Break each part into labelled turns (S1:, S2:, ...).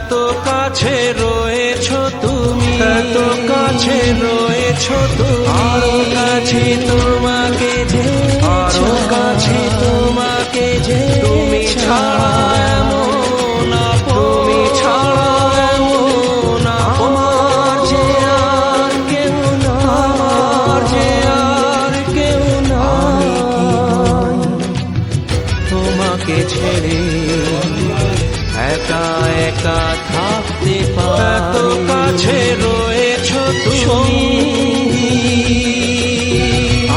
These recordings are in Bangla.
S1: এত কাছে রয়েছ তুমি। এত কাছে রয়েছ তুমি। আরও কাছে তোমাকে যে আরও কাছে তোমাকে যে তুমি ছাড়া এমন তুমি ছাড়া এমন আমার যে আর কেউ আমার যে আর কেউ তোমাকে ছেড়ে একা একা থাকতে এত কাছে রয়েছ তুমি।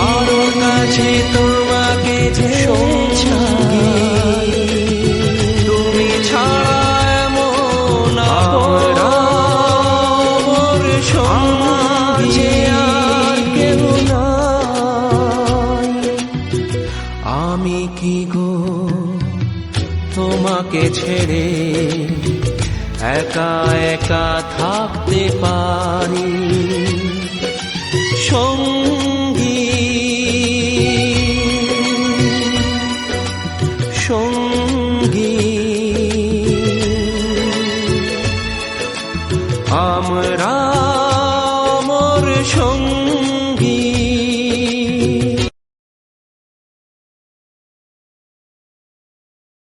S1: আরও কাছে তোমাকে যে। তুমি ছাড়া এমন আমার সঙ্গে আর কেউ আমি কি গো তোমাকে ছেড়ে একা একা থাকতে পারি। সঙ্গী সঙ্গী আমরা আমার সঙ্গী।